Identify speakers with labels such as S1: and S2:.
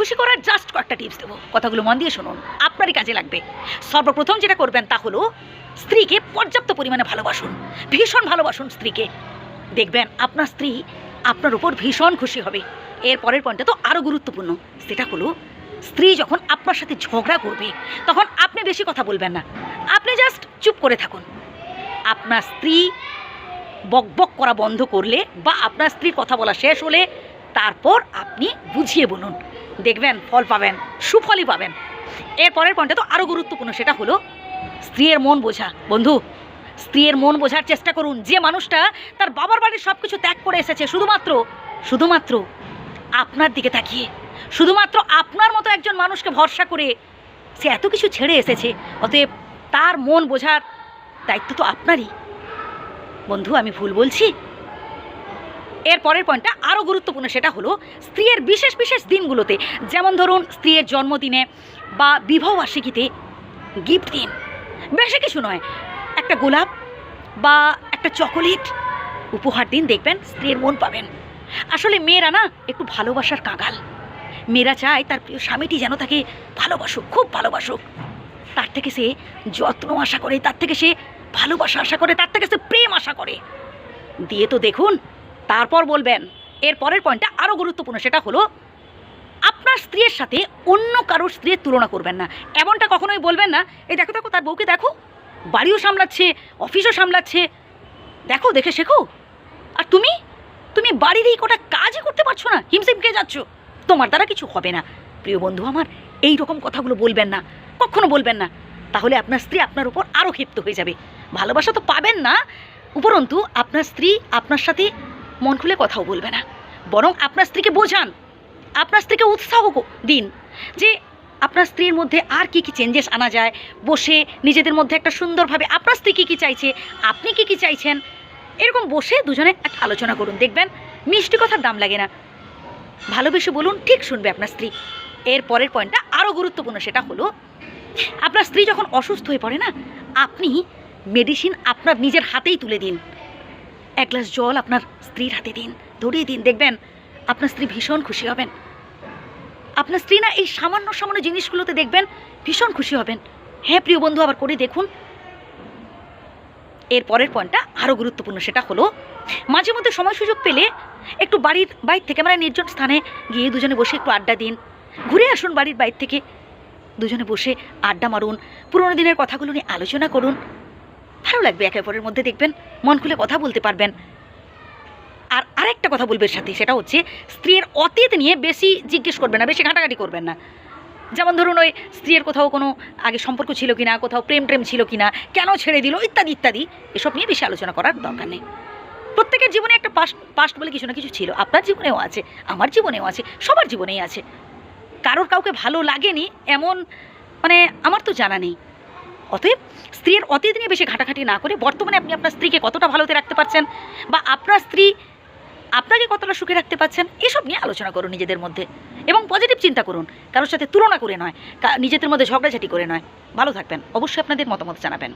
S1: খুশি করার জাস্ট কয়েকটা টিপস দেবো। কথাগুলো মন দিয়ে শুনুন। আপনারই কাজে লাগবে। সর্বপ্রথম যেটা করবেন তা হলো স্ত্রীকে পর্যাপ্ত পরিমাণে ভালোবাসুন। ভীষণ ভালোবাসুন স্ত্রীকে। দেখবেন আপনার স্ত্রী আপনার উপর ভীষণ খুশি হবে। এর পরের পয়েন্টটা তো আরও গুরুত্বপূর্ণ। সেটা হলো স্ত্রী যখন আপনার সাথে ঝগড়া করবে, তখন আপনি বেশি কথা বলবেন না। আপনি জাস্ট চুপ করে থাকুন। আপনার স্ত্রী বকবক করা বন্ধ করলে বা আপনার স্ত্রীর কথা বলা শেষ হলে তারপর আপনি বুঝিয়ে বলুন। দেখবেন, ফল পাবেন, সুফলই পাবেন। এর পরের পয়েন্টটা তো আরও গুরুত্বপূর্ণ, সেটা হলো স্ত্রীর মন বোঝা। বন্ধু, স্ত্রীর মন বোঝার চেষ্টা করুন। যে মানুষটা তার বাবার বাড়ির সব কিছু ত্যাগ করে এসেছে, শুধুমাত্র শুধুমাত্র আপনার দিকে তাকিয়ে, শুধুমাত্র আপনার মতো একজন মানুষকে ভরসা করে সে এত কিছু ছেড়ে এসেছে, অতএব তার মন বোঝার দায়িত্ব তো আপনারই। বন্ধু, আমি ভুল বলছি? এর পরের পয়েন্টটা আরও গুরুত্বপূর্ণ সেটা হলো স্ত্রীর বিশেষ বিশেষ দিনগুলোতে, যেমন ধরুন স্ত্রীর জন্মদিনে বা বিবাহবার্ষিকীতে গিফট দিন। বেশি কিছু নয়, একটা গোলাপ বা একটা চকোলেট উপহার দিন, দেখবেন স্ত্রীর মন পাবেন। আসলে মেয়েরা না একটু ভালোবাসার কাঙাল। মেয়েরা চায় তার প্রিয় স্বামীটি যেন তাকে ভালোবাসুক, খুব ভালোবাসুক। তার থেকে সে যত্ন আশা করে, তার থেকে সে ভালোবাসা আশা করে, তার থেকে সে প্রেম আশা করে। দিয়ে তো দেখুন তারপর বলবেন। এর পরের পয়েন্টটা আরও গুরুত্বপূর্ণ, সেটা হলো আপনার স্ত্রীর সাথে অন্য কারোর স্ত্রীর তুলনা করবেন না। এমনটা কখনোই বলবেন না, এই দেখো দেখো, তার বউকে দেখো, বাড়িও সামলাচ্ছে অফিসও সামলাচ্ছে, দেখো, দেখে শেখো। আর তুমি? তুমি বাড়ির এই কটা কাজই করতে পারছ না হিমসিমকে যাচ্ছ। তোমার দ্বারা কিছু হবে না। প্রিয় বন্ধু আমার, এই রকম কথাগুলো বলবেন না, কখনো বলবেন না। তাহলে আপনার স্ত্রী আপনার উপর আরও ক্ষিপ্ত হয়ে যাবে। ভালোবাসা তো পাবেন না, উপরন্তু আপনার স্ত্রী আপনার সাথে মন খুলে কথাও বলবে না। বরং আপনার স্ত্রীকে বোঝান। আপনার স্ত্রীকে উৎসাহ দিন যে আপনার স্ত্রীর মধ্যে আর কি কি চেঞ্জেস আনা যায়। বসে নিজেদের মধ্যে একটা সুন্দরভাবে আপনার স্ত্রী কী কী চাইছে, আপনি কি কি চাইছেন, এরকম বসে দুজনে একটা আলোচনা করুন। দেখবেন মিষ্টি কথার দাম লাগে না। ভালোবেসে বলুন, ঠিক শুনবে আপনার স্ত্রী। এর পরের পয়েন্টটা আরও গুরুত্বপূর্ণ সেটা হলো, আপনার স্ত্রী যখন অসুস্থ হয়ে পড়ে না, আপনি মেডিসিন আপনার নিজের হাতেই তুলে দিন। এক গ্লাস জল আপনার স্ত্রীর হাতে দিন, ধরিয়ে দিন, দেখবেন আপনার স্ত্রী ভীষণ খুশি হবেন। আপনার স্ত্রী না এই সামান্য সামান্য জিনিসগুলোতে দেখবেন ভীষণ খুশি হবেন। হ্যাঁ প্রিয় বন্ধু, আবার করে দেখুন। এর পরের পয়েন্টটা আরও গুরুত্বপূর্ণ, সেটা হলো মাঝে মধ্যে সময় সুযোগ পেলে একটু বাড়ির বাইর থেকে মানে নির্জন স্থানে গিয়ে দুজনে বসে একটু আড্ডা দিন। ঘুরে আসুন বাড়ির বাইর থেকে। দুজনে বসে আড্ডা মারুন। পুরোনো দিনের কথাগুলো নিয়ে আলোচনা করুন। ভালো লাগবে একে অপরের মধ্যে দেখবেন। মন খুলে কথা বলতে পারবেন। আর আরেকটা কথা বলবে সাথে, সেটা হচ্ছে স্ত্রীর অতীত নিয়ে বেশি জিজ্ঞেস করবেন না, বেশি ঘাটাঘাটি করবেন না। যেমন ধরুন ওই স্ত্রীর কোথাও কোনো আগে সম্পর্ক ছিল কিনা, কোথাও প্রেম প্রেম ছিল কিনা, কেন ছেড়ে দিল, ইত্যাদি ইত্যাদি, এসব নিয়ে বেশি আলোচনা করার দরকার নেই। প্রত্যেকের জীবনে একটা পাস্ট পাস্ট বলে কিছু না কিছু ছিল, আপনার জীবনেও আছে, আমার জীবনেও আছে, সবার জীবনেই আছে। কারোর কাউকে ভালো লাগেনি এমন মানে আমার তো জানা নেই। অতএব স্ত্রীর অতীত নিয়ে বেশি ঘাটাঘাটি না করে বর্তমানে আপনি আপনার স্ত্রীকে কতটা ভালোতে রাখতে পারছেন বা আপনার স্ত্রী আপনাকে কতটা সুখে রাখতে পারছেন, এসব নিয়ে আলোচনা করুন নিজেদের মধ্যে এবং পজিটিভ চিন্তা করুন। কারোর সাথে তুলনা করে নয় নিজেদের মধ্যে ঝগড়াঝাটি করে নয়। ভালো থাকবেন। অবশ্যই আপনাদের মতামত জানাবেন।